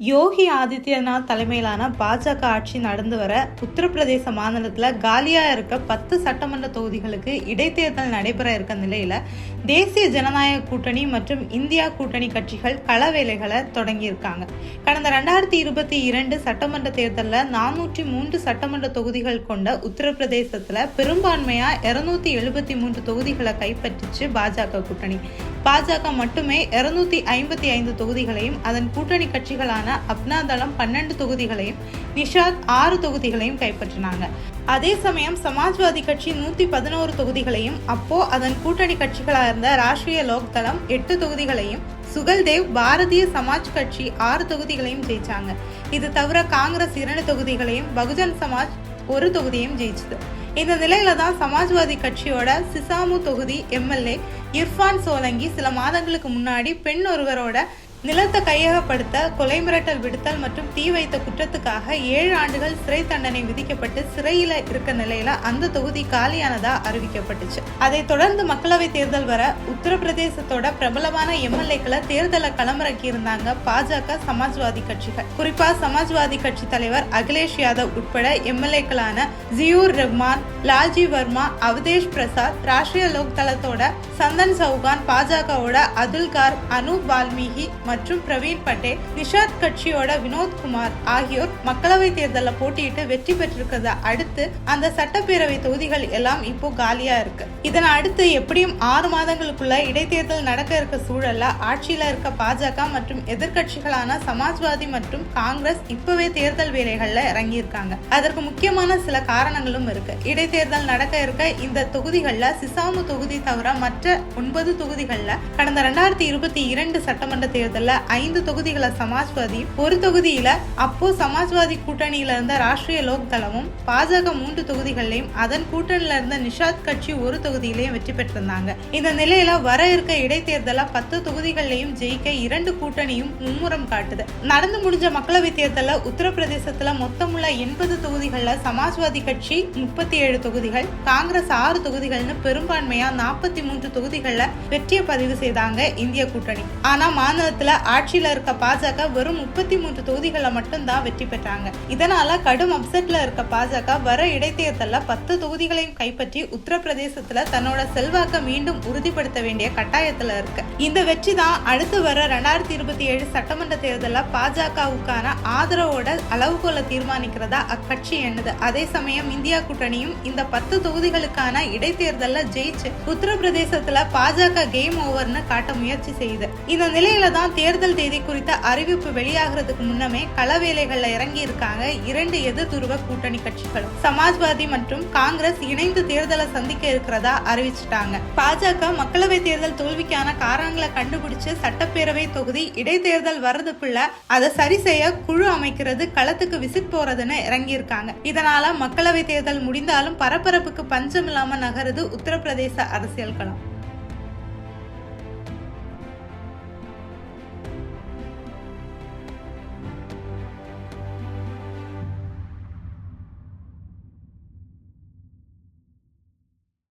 யோகி ஆதித்யநாத் தலைமையிலான பாஜக ஆட்சி நடந்து வர உத்தரப்பிரதேச மாநிலத்தில் காலியாக இருக்க பத்து சட்டமன்ற தொகுதிகளுக்கு இடைத்தேர்தல் நடைபெற இருக்க நிலையில் தேசிய ஜனநாயக கூட்டணி மற்றும் இந்தியா கூட்டணி கட்சிகள் கள வேலைகளை தொடங்கியிருக்காங்க. கடந்த ரெண்டாயிரத்தி இருபத்தி இரண்டு சட்டமன்ற தேர்தலில் நானூற்றி மூன்று சட்டமன்ற தொகுதிகள் கொண்ட உத்தரப்பிரதேசத்தில் பெரும்பான்மையாக இருநூத்தி எழுபத்தி மூன்று தொகுதிகளை கைப்பற்றிச்சு பாஜக கூட்டணி. பாஜக மட்டுமே இருநூத்தி ஐம்பத்தி ஐந்து தொகுதிகளையும் அதன் கூட்டணி கட்சிகளான அப்னா தளம் பன்னெண்டு தொகுதிகளையும் நிஷாத் ஆறு தொகுதிகளையும் கைப்பற்றினாங்க. அதே சமயம் சமாஜ்வாதி கட்சி நூத்தி பதினோரு தொகுதிகளையும் அப்போ அதன் கூட்டணி கட்சிகளாக இருந்த ராஷ்டிரிய லோக் தளம் எட்டு தொகுதிகளையும் சுகல்தேவ் பாரதிய சமாஜ் கட்சி ஆறு தொகுதிகளையும் ஜெயிச்சாங்க. இது தவிர காங்கிரஸ் இரண்டு தொகுதிகளையும் பகுஜன் சமாஜ் ஒரு தொகுதியும் ஜெயிச்சது. இந்த நிலையில தான் சமாஜ்வாதி கட்சியோட சிசாமு தொகுதி எம்எல்ஏ இர்ஃபான் சோலங்கி சில மாதங்களுக்கு முன்னாடி பெண் ஒருவரோட நிலத்தை கையகப்படுத்த கொலை மிரட்டல் விடுத்தல் மற்றும் தீ வைத்த குற்றத்துக்காக ஏழு ஆண்டுகள் சிறை தண்டனை விதிக்கப்பட்டு சிறையில இருக்க நிலையில அந்த தொகுதி காலியானதா அறிவிக்கப்பட்டுச்சு. அதை தொடர்ந்து மக்களவை தேர்தல் வர உத்தரப்பிரதேசத்தோட பிரபலமான எம்எல்ஏக்களை தேர்தலை களமிறக்கி இருந்தாங்க பாஜக சமாஜ்வாதி கட்சிகள். குறிப்பா சமாஜ்வாதி கட்சி தலைவர் அகிலேஷ் யாதவ் உட்பட எம்எல்ஏக்களான ஜியூர் ரஹ்மான் லால்ஜி வர்மா அவதேஷ் பிரசாத் ராஷ்டிரிய லோக் தளத்தோட சந்தன் சௌகான் பாஜகவோட அதுல்கார் அனூப் வால்மீகி மற்றும் பிரவீன் பட்டேல் நிஷாத் கட்சியோட வினோத் குமார் ஆகியோர் மக்களவை தேர்தலில் போட்டியிட்டு வெற்றி பெற்றிருக்கிறத அடுத்து அந்த சட்டப்பேரவை தொகுதிகள் எல்லாம் இப்போ காலியா இருக்கு. இதனை அடுத்து எப்படியும் ஆறு மாதங்களுக்குள்ள இடைத்தேர்தல் நடக்க இருக்க சூழல்ல ஆட்சியில இருக்க பாஜக மற்றும் எதிர்க்கட்சிகளான சமாஜ்வாதி மற்றும் காங்கிரஸ் இப்பவே தேர்தல் வேலைகள்ல இறங்கியிருக்காங்க. அதற்கு முக்கியமான சில காரணங்களும் இருக்கு. இடைத்தேர்தல் நடக்க இருக்க இந்த தொகுதிகள்ல சிசாமு தொகுதி தவிர மற்ற ஒன்பது தொகுதிகள்ல கடந்த ரெண்டாயிரத்தி இருபத்தி இரண்டு சட்டமன்ற தேர்தல் தேர்தல்ல ஐந்து தொகுதிகளை சமாஜ்வாதி ஒரு தொகுதியில அப்போ சமாஜ்வாதி கூட்டணியில இருந்த ராஷ்டிரிய லோக் தளமும் பாஜக மூன்று தொகுதிகளிலையும் அதன் கூட்டணியில இருந்த நிஷாத் கட்சி ஒரு தொகுதியிலையும் வெற்றி பெற்றிருந்தாங்க. இந்த நிலையில வர இருக்க இடைத்தேர்தல பத்து தொகுதிகளிலையும் ஜெயிக்க இரண்டு கூட்டணியும் மும்முரம் காட்டுது. நடந்து முடிஞ்ச மக்களவை தேர்தல உத்தரப்பிரதேசத்துல மொத்தமுள்ள எண்பது தொகுதிகள்ல சமாஜ்வாதி கட்சி முப்பத்தி ஏழு தொகுதிகள் காங்கிரஸ் ஆறு தொகுதிகள்னு பெரும்பான்மையா நாற்பத்தி மூன்று தொகுதிகளில் வெற்றியை பதிவு செய்தாங்க இந்திய கூட்டணி. ஆனா மாநிலத்தில் ஆட்சியில இருக்க பாஜக வெறும் முப்பத்தி மூன்று தொகுதிகளை மட்டும்தான் வெற்றி பெற்றாங்க. இதனால கடும் அப்செட்ல இருக்க பாஜக வர இடைத்தேர்தல்ல பத்து தொகுதிகளையும் கைப்பற்றி உத்தரப்பிரதேசத்துல தன்னோட செல்வாக்க மீண்டும் உறுதிப்படுத்த வேண்டிய கட்டாயத்துல இருக்கு. இந்த வெற்றி தான் அடுத்து வர ரெண்டாயிரத்தி இருபத்தி ஏழு சட்டமன்ற தேர்தலில் பாஜகவுக்கான ஆதரவோட அளவுகோலை தீர்மானிக்கிறதா அக்கட்சி எண்ணுது. அதே சமயம் இந்தியா கூட்டணியும் இந்த பத்து தொகுதிகளுக்கான இடைத்தேர்தலில் ஜெயிச்சு உத்தரப்பிரதேசத்துல பாஜக கேம் ஓவர்னு காட்ட முயற்சி செய்யுது. இந்த நிலையில தான் தேர்தல் தேதி குறித்த அறிவிப்பு வெளியாகிறதுக்கு முன்னமே கள வேலைகள்ல இறங்கி இருக்காங்க இரண்டு எதிர் துருவ கூட்டணி கட்சிகளும். சமாஜ்வாதி மற்றும் காங்கிரஸ் இணைந்து தேர்தலை சந்திக்க இருக்கிறதா அறிவிச்சிட்டாங்க. பாஜக மக்களவை தேர்தல் தோல்விக்கான காரணங்களை கண்டுபிடிச்சு சட்டப்பேரவை தொகுதி இடைத்தேர்தல் வர்றதுக்குள்ள அதை சரி செய்ய குழு அமைக்கிறது களத்துக்கு விசிட் போறதுன்னு இறங்கி இருக்காங்க இதனால மக்களவை தேர்தல் முடிந்தாலும் பரபரப்புக்கு பஞ்சம் இல்லாம நகருது உத்தரப்பிரதேச அரசியல் களம்.